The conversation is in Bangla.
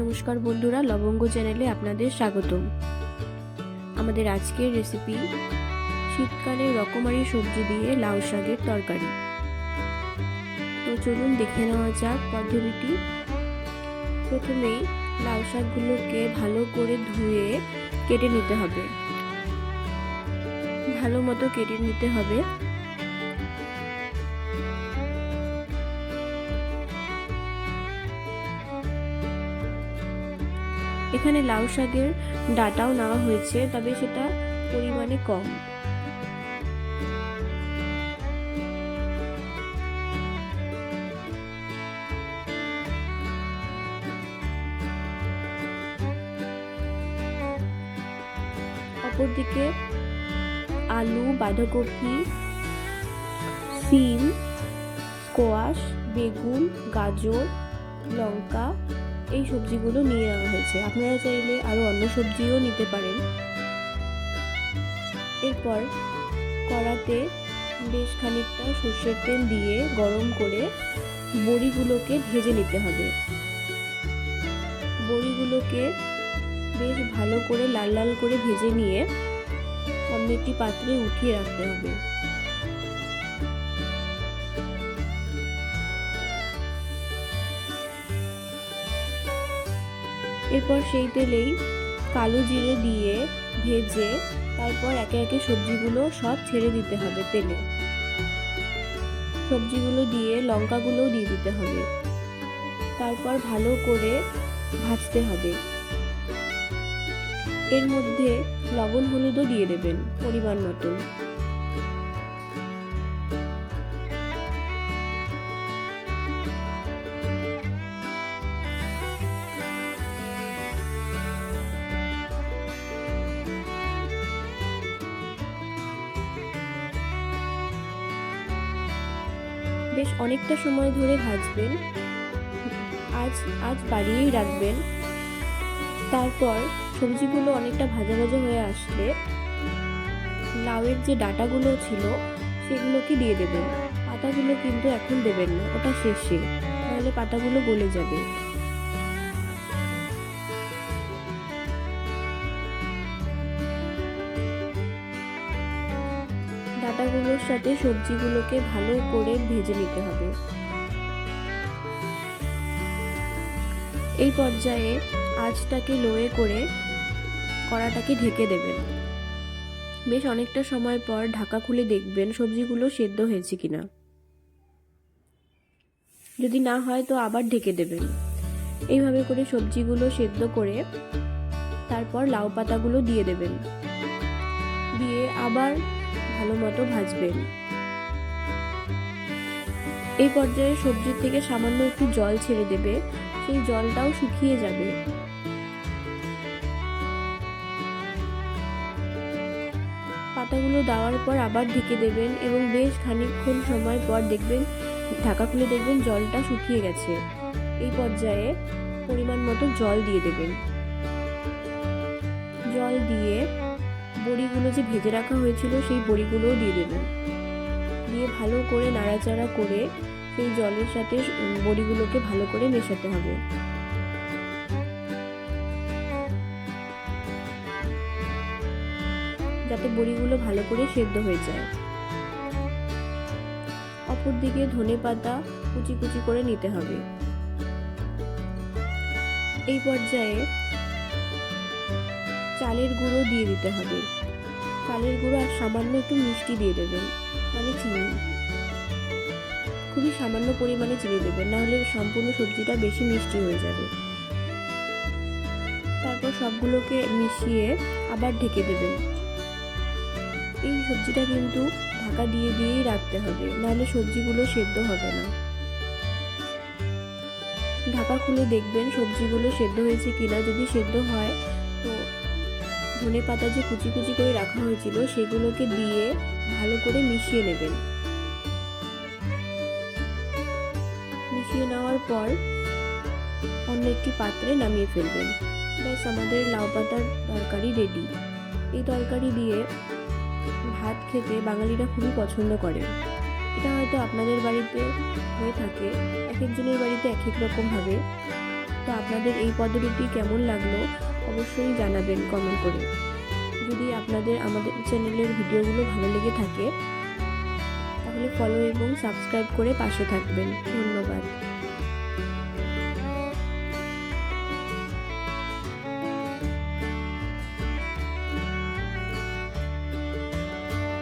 নমস্কার বন্ধুরা, লবঙ্গ চ্যানেলে আপনাদের স্বাগতম। আমাদের আজকের রেসিপি শীতকালে রকমারি সবজি দিয়ে লাউ শাকের তরকারি। তো চলুন দেখে নেওয়া যাক পদ্ধতিটি। প্রথমেই লাউ শাকগুলোকে ভালো করে ধুয়ে কেটে নিতে হবে। ভালো মতো কেটে নিতে হবে। এখানে লাউ শাকের ডাটাও নেওয়া হয়েছে, তবে সেটা পরিমাণে কম। অপরদিকে আলু, বাঁধাকপি, সিম, স্কোয়াশ, বেগুন, গাজর, লঙ্কা এই সবজিগুলো নিয়ে নেওয়া হয়েছে। আপনারা চাইলে আরও অন্য সবজিও নিতে পারেন। এরপর কড়াতে বেশ খানিকটা সর্ষের তেল দিয়ে গরম করে বড়িগুলোকে ভেজে নিতে হবে। বড়িগুলোকে বেশ ভালো করে লাল লাল করে ভেজে নিয়ে অন্য একটি পাত্রে উঠিয়ে রাখতে হবে। এরপর সেই তেলেই কালো জিরে দিয়ে ভেজে তারপর একে একে সবজিগুলো সব ছেড়ে দিতে হবে তেলে। সবজিগুলো দিয়ে লঙ্কাগুলোও দিয়ে দিতে হবে। তারপর ভালো করে ভাজতে হবে। এর মধ্যে লবণ হলুদও দিয়ে দেবেন পরিমাণ মতন। বেশ অনেকটা সময় ধরে ভাজবেন। আজ আজ বাড়িয়েই রাখবেন। তারপর সবজিগুলো অনেকটা ভাজা ভাজা হয়ে আসলে লাউয়ের যে ডাটাগুলো ছিল, সেগুলোকে দিয়ে দেবেন। পাতাগুলো কিন্তু এখন দেবেন না, ওটা শেষে। তাহলে পাতাগুলো গলে যাবে। ডাটাগুলোর সাথে সবজিগুলোকে ভালো করে ভেজে নিতে হবে। এই পর্যায়ে আঁচটাকে লোয়ে করে কড়াটাকে ঢেকে দেবেন। বেশ অনেকটা সময় পর ঢাকা খুলে দেখবেন সবজিগুলো সেদ্ধ হয়েছে কিনা। যদি না হয় তো আবার ঢেকে দেবেন। এইভাবে করে সবজিগুলো সেদ্ধ করে তারপর লাউ পাতাগুলো দিয়ে দেবেন। দিয়ে আবার ভালো মতো ভাজবেন এই পর্যায়ে সবজির থেকে সামান্য একটু জল ছেড়ে দেবে, সেই জলটাও শুকিয়ে যাবে। পাতাগুলো দেওয়ার পর আবার ঢেকে দেবেন এবং বেশ খানিকক্ষণ সময় পর দেখবেন, ঢাকা খুলে দেখবেন জলটা শুকিয়ে গেছে। এই পর্যায়ে পরিমাণ মতো জল দিয়ে দেবেন। জল দিয়ে বড়িগুলো যে ভেজে রাখা হয়েছিল সেই বড়িগুলোও দিয়ে দেবেন দিয়ে ভালো করে নাড়াচাড়া করে সেই জলের সাথে বড়িগুলোকে ভালো করে মেশাতে হবে। যাতে বড়িগুলো ভালো করে সেদ্ধ হয়ে যায়। অপরদিকে ধনে পাতা কুচি কুচি করে নিতে হবে। এই পর্যায়ে চালের গুঁড়ো দিয়ে দিতে হবে। চালের গুঁড়ো আর সামান্য একটু মিষ্টি দিয়ে দেবেন মানে চিনি। খুবই সামান্য পরিমাণে চিনি দেবেন, নাহলে সম্পূর্ণ সবজিটা বেশি মিষ্টি হয়ে যাবে। তারপর সবগুলোকে মিশিয়ে আবার ঢেকে দেবেন। এই সবজিটা কিন্তু ঢাকা দিয়ে দিয়েই রাখতে হবে, নাহলে সবজিগুলো সেদ্ধ হবে না। ঢাকা খুলে দেখবেন সবজিগুলো সেদ্ধ হয়েছে কিনা, যদি সেদ্ধ হয়, তো ধনে পাতা যে কুচি কুচি করে রাখা হয়েছিল, সেগুলোকে দিয়ে ভালো করে মিশিয়ে নেবেন। মিশিয়ে নেওয়ার পর অন্য একটি পাত্রে নামিয়ে ফেলবেন। ব্যাস, আমাদের লাউ পাতার তরকারি রেডি এই তরকারি দিয়ে ভাত খেতে বাঙালিরা খুবই পছন্দ করে এটা হয়তো আপনাদের বাড়িতে হয়ে থাকে, এক একজনের বাড়িতে এক এক রকমভাবে তো আপনাদের এই পদ্ধতিটি কেমন লাগল? অবশ্যই জানাবেন কমেন্ট করে। যদি আপনাদের আমাদের চ্যানেলের ভিডিওগুলো ভালো লেগে থাকে, তাহলে ফলো এবং সাবস্ক্রাইব করে পাশে থাকবেন। ধন্যবাদ।